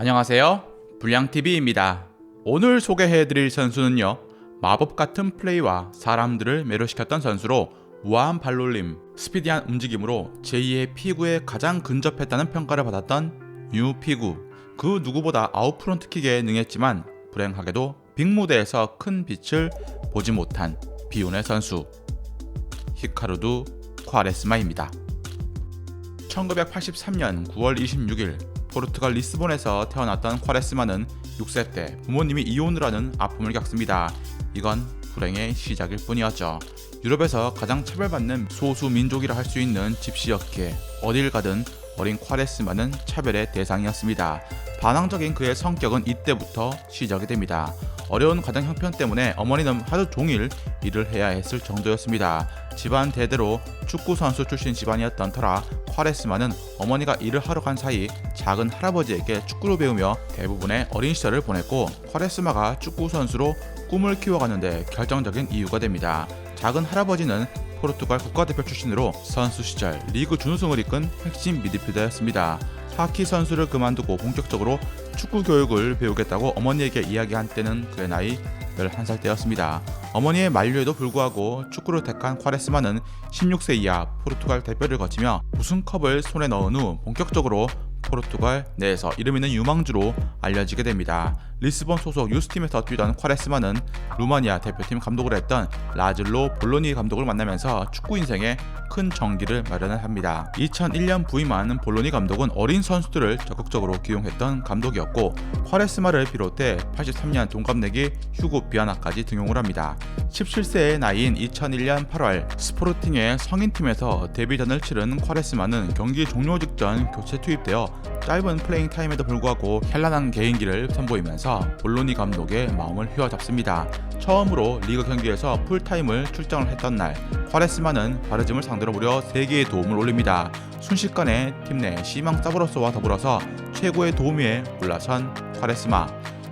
안녕하세요. 불량TV입니다. 오늘 소개해드릴 선수는요. 마법 같은 플레이와 사람들을 매료시켰던 선수로 우아한 발놀림, 스피디한 움직임으로 제2의 피구에 가장 근접했다는 평가를 받았던 뉴 피구. 그 누구보다 아웃프론트킥에 능했지만 불행하게도 빅무대에서 큰 빛을 보지 못한 비운의 선수. 히카루두 콰레스마입니다. 1983년 9월 26일 포르투갈 리스본에서 태어났던 콰레스마는 6세 때 부모님이 이혼을 하는 아픔을 겪습니다. 이건 불행의 시작일 뿐이었죠. 유럽에서 가장 차별받는 소수 민족이라 할 수 있는 집시였기에 어딜 가든 어린 콰레스마는 차별의 대상이었습니다. 반항적인 그의 성격은 이때부터 시작이 됩니다. 어려운 가정 형편 때문에 어머니는 하루 종일 일을 해야 했을 정도였습니다. 집안 대대로 축구 선수 출신 집안이었던 터라 콰레스마는 어머니가 일을 하러 간 사이 작은 할아버지에게 축구를 배우며 대부분의 어린 시절을 보냈고 콰레스마가 축구 선수로 꿈을 키워가는데 결정적인 이유가 됩니다. 작은 할아버지는 포르투갈 국가대표 출신으로 선수 시절 리그 준우승을 이끈 핵심 미드필더였습니다. 하키 선수를 그만두고 본격적으로 축구 교육을 배우겠다고 어머니에게 이야기한 때는 그의 나이 11살 때였습니다. 어머니의 만류에도 불구하고 축구를 택한 콰레스마는 16세 이하 포르투갈 대표를 거치며 우승컵을 손에 넣은 후 본격적으로 포르투갈 내에서 이름 있는 유망주로 알려지게 됩니다. 리스본 소속 유스팀에서 뛰던 콰레스마는 루마니아 대표팀 감독을 했던 라즐로 볼로니 감독을 만나면서 축구 인생에 큰 전기를 마련을 합니다. 2001년 부임한 볼로니 감독은 어린 선수들을 적극적으로 기용했던 감독이었고 콰레스마를 비롯해 83년 동갑내기 휴고 비아나까지 등용을 합니다. 17세의 나이인 2001년 8월 스포르팅의 성인팀에서 데뷔전을 치른 콰레스마는 경기 종료 직전 교체 투입되어 짧은 플레잉 타임에도 불구하고 현란한 개인기를 선보이면서 볼로니 감독의 마음을 휘어잡습니다. 처음으로 리그 경기에서 풀타임을 출장을 했던 날 콰레스마는 바르짐을 상대로 무려 3개의 도움을 올립니다. 순식간에 팀내 시망 사브로스와 더불어서 최고의 도우미에 올라선 콰레스마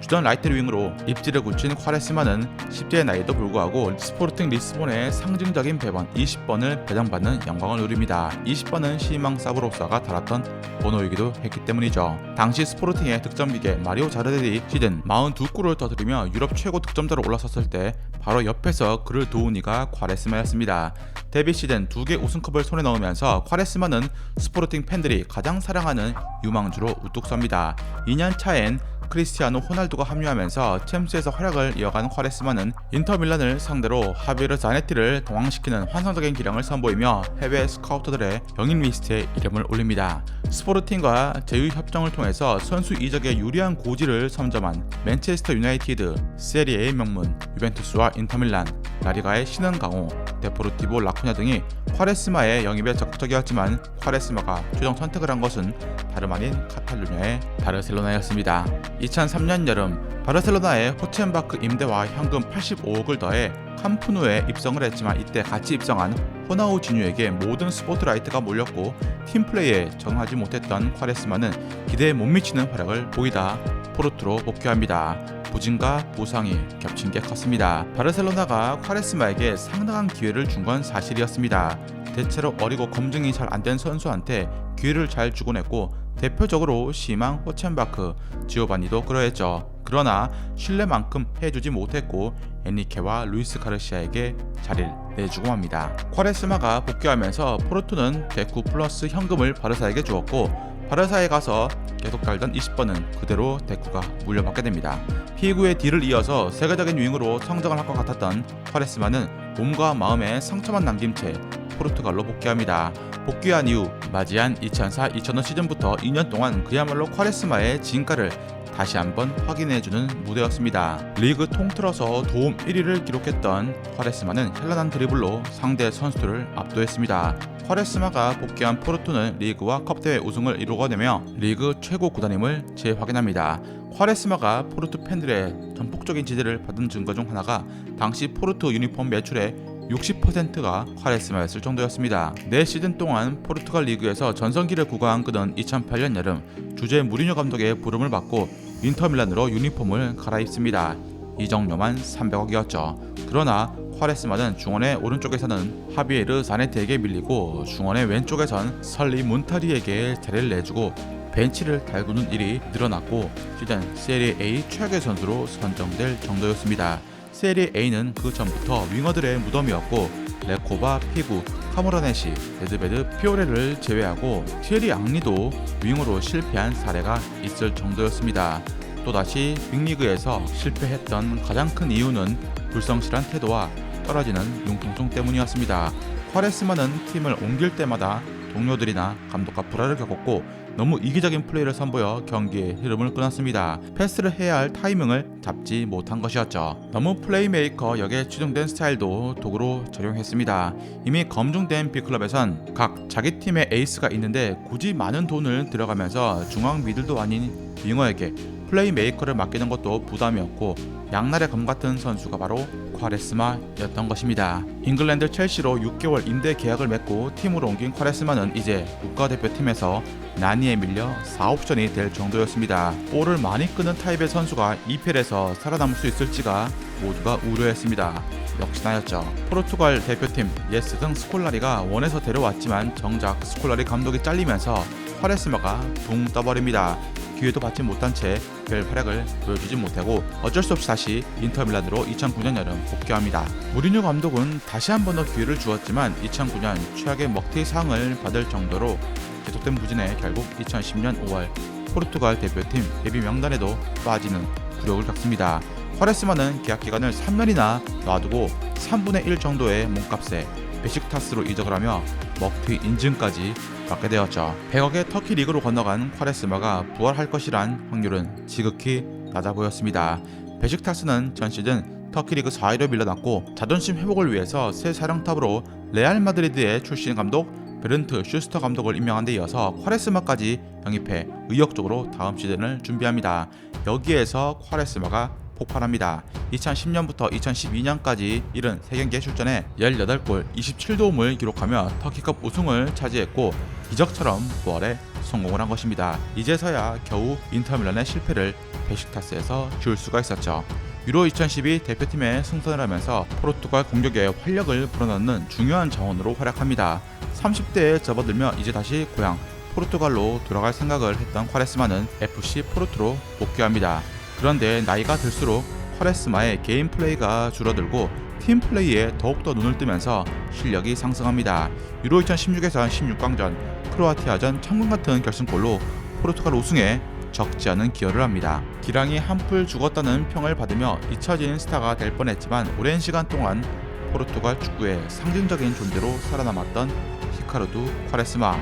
주전 라이트 윙으로 입지를 굳힌 콰레스마는 10대의 나이에도 불구하고 스포르팅 리스본의 상징적인 배번 20번을 배정받는 영광을 누립니다. 20번은 시망 사브로사가 달았던 번호이기도 했기 때문이죠. 당시 스포르팅의 득점 기계 마리오 자르데리 시즌 42골을 터뜨리며 유럽 최고 득점자로 올라섰을 때 바로 옆에서 그를 도운 이가 콰레스마였습니다. 데뷔 시즌 두 개 우승컵을 손에 넣으면서 콰레스마는 스포르팅 팬들이 가장 사랑하는 유망주로 우뚝 섭니다. 2년 차엔 크리스티아노 호날두가 합류하면서 챔스에서 활약을 이어간 콰레스마는 인터밀란을 상대로 하비르 자네티를 동황시키는 환상적인 기량을 선보이며 해외 스카우터들의 영인 리스트에 이름을 올립니다. 스포르팅과 제휴 협정을 통해서 선수 이적에 유리한 고지를 선점한 맨체스터 유나이티드, 세리에의 명문, 유벤투스와 인터밀란, 라리가의 신은 강호, 데포르티보 라코냐 등이 콰레스마의 영입에 적극적이었지만 콰레스마가 최종 선택을 한 것은 다름 아닌 카탈루냐의 바르셀로나였습니다. 2003년 여름 바르셀로나의 호첸바크 임대와 현금 85억을 더해 캄프누에 입성을 했지만 이때 같이 입성한 호나우 지뉴에게 모든 스포트라이트가 몰렸고 팀플레이에 정하지 못했던 콰레스마는 기대에 못 미치는 활약을 보이다 포르투로 복귀합니다. 부진과 부상이 겹친 게 컸습니다. 바르셀로나가 콰레스마에게 상당한 기회를 준 건 사실이었습니다. 대체로 어리고 검증이 잘 안 된 선수한테 기회를 잘 주곤 했고 대표적으로 시망 호첸바크, 지오바니도 그러했죠. 그러나 신뢰만큼 해주지 못했고 엔리케와 루이스 가르시아에게 자리를 내주고 맙니다. 콰레스마가 복귀하면서 포르투는 데쿠 플러스 현금을 바르사에게 주었고 바르사에 가서 계속 달던 20번은 그대로 데쿠가 물려받게 됩니다. 피구의 뒤를 이어서 세계적인 윙으로 성장을 할 것 같았던 콰레스마는 몸과 마음에 상처만 남긴 채 포르투갈로 복귀합니다. 복귀한 이후 맞이한 2004-2005 시즌부터 2년 동안 그야말로 콰레스마의 진가를 다시 한번 확인해주는 무대였습니다. 리그 통틀어서 도움 1위를 기록했던 콰레스마는 현란한 드리블로 상대 선수들을 압도했습니다. 콰레스마가 복귀한 포르투는 리그와 컵대회 우승을 이루어내며 리그 최고 구단임을 재확인합니다. 콰레스마가 포르투 팬들의 전폭적인 지지를 받은 증거 중 하나가 당시 포르투 유니폼 매출의 60%가 콰레스마였을 정도였습니다. 4시즌 동안 포르투갈 리그에서 전성기를 구가한 그는 2008년 여름 주제 무리뉴 감독의 부름을 받고 인터밀란으로 유니폼을 갈아입습니다. 이정료만 300억이었죠. 그러나 콰레스마는 중원의 오른쪽에서는 하비에르 자네트에게 밀리고 중원의 왼쪽에선 설리 문타리에게 자리를 내주고 벤치를 달구는 일이 늘어났고 시즌 세리 A 최악의 선수로 선정될 정도였습니다. 세리 A는 그 전부터 윙어들의 무덤이었고 레코바, 피구, 카모라네시, 데드베드, 피오레를 제외하고 티에리 앙리도 윙어로 실패한 사례가 있을 정도였습니다. 또다시 빅리그에서 실패했던 가장 큰 이유는 불성실한 태도와 떨어지는 융통성 때문이었습니다. 쿼레스마는 팀을 옮길 때마다 동료들이나 감독과 불화를 겪었고 너무 이기적인 플레이를 선보여 경기의 흐름을 끊었습니다. 패스를 해야 할 타이밍을 잡지 못한 것이었죠. 너무 플레이메이커 역에 추정된 스타일도 도구로 적용했습니다. 이미 검증된 B클럽에선 각 자기 팀의 에이스가 있는데 굳이 많은 돈을 들어가면서 중앙 미들도 아닌 윙어에게 플레이메이커를 맡기는 것도 부담이었고 양날의 검 같은 선수가 바로 콰레스마였던 것입니다. 잉글랜드 첼시로 6개월 임대 계약을 맺고 팀으로 옮긴 콰레스마는 이제 국가대표팀에서 나니에 밀려 4옵션이 될 정도였습니다. 볼을 많이 끄는 타입의 선수가 EPL에서 살아남을 수 있을지가 모두가 우려했습니다. 역시나였죠. 포르투갈 대표팀 예스 등 스콜라리가 원해서 데려왔지만 정작 스콜라리 감독이 잘리면서 콰레스마가 붕 떠버립니다. 기회도 받지 못한 채 별 활약을 보여주지 못하고 어쩔 수 없이 다시 인터밀란으로 2009년 여름 복귀합니다. 무리뉴 감독은 다시 한 번 더 기회를 주었지만 2009년 최악의 먹튀 상을 받을 정도로 계속된 부진에 결국 2010년 5월 포르투갈 대표팀 예비 명단에도 빠지는 굴욕을 겪습니다. 화레스마는 계약 기간을 3년이나 놔두고 3분의 1 정도의 몸값에 베식타스로 이적을 하며 먹튀 인증까지 받게 되었죠. 100억의 터키 리그로 건너간 콰레스마가 부활할 것이란 확률은 지극히 낮아 보였습니다. 베식타스는 전 시즌 터키 리그 4위로 밀려났고 자존심 회복을 위해서 새 사령탑으로 레알 마드리드의 출신 감독 베른트 슈스터 감독을 임명한 데 이어서 콰레스마까지 영입해 의욕적으로 다음 시즌을 준비합니다. 여기에서 콰레스마가 폭발합니다. 2010년부터 2012년까지 73경기에 출전해 18골 27도움을 기록하며 터키컵 우승을 차지했고 기적처럼 부활에 성공을 한 것입니다. 이제서야 겨우 인터밀란의 실패를 베식타스에서 지울 수가 있었죠. 유로 2012 대표팀에 승선을 하면서 포르투갈 공격에 활력을 불어넣는 중요한 자원으로 활약합니다. 30대에 접어들며 이제 다시 고향 포르투갈로 돌아갈 생각을 했던 콰레스마는 FC 포르투로 복귀합니다. 그런데 나이가 들수록 콰레스마의 개인 플레이가 줄어들고 팀 플레이에 더욱더 눈을 뜨면서 실력이 상승합니다. 유로 2016에서 16강전 크로아티아전 천금 같은 결승골로 포르투갈 우승에 적지 않은 기여를 합니다. 기랑이 한풀 죽었다는 평을 받으며 잊혀진 스타가 될 뻔했지만 오랜 시간 동안 포르투갈 축구의 상징적인 존재로 살아남았던 히카르두 콰레스마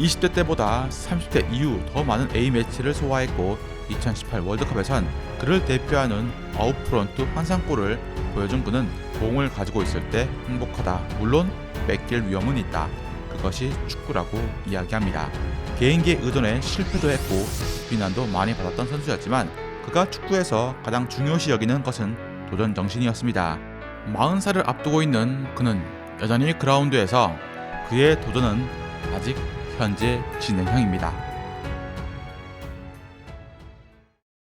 20대 때보다 30대 이후 더 많은 A매치를 소화했고 2018 월드컵에선 그를 대표하는 아웃프런트 환상골을 보여준 그는 공을 가지고 있을 때 행복하다. 물론 뺏길 위험은 있다. 그것이 축구라고 이야기합니다. 개인기의 의존에 실패도 했고 비난도 많이 받았던 선수였지만 그가 축구에서 가장 중요시 여기는 것은 도전 정신이었습니다. 40살을 앞두고 있는 그는 여전히 그라운드에서 그의 도전은 아직 현재 진행형입니다.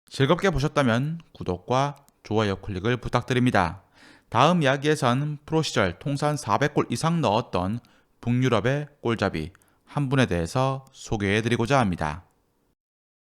즐겁게 보셨다면 구독과 좋아요 클릭을 부탁드립니다. 다음 이야기에선 프로 시절 통산 400골 이상 넣었던 북유럽의 골잡이 한 분에 대해서 소개해 드리고자 합니다.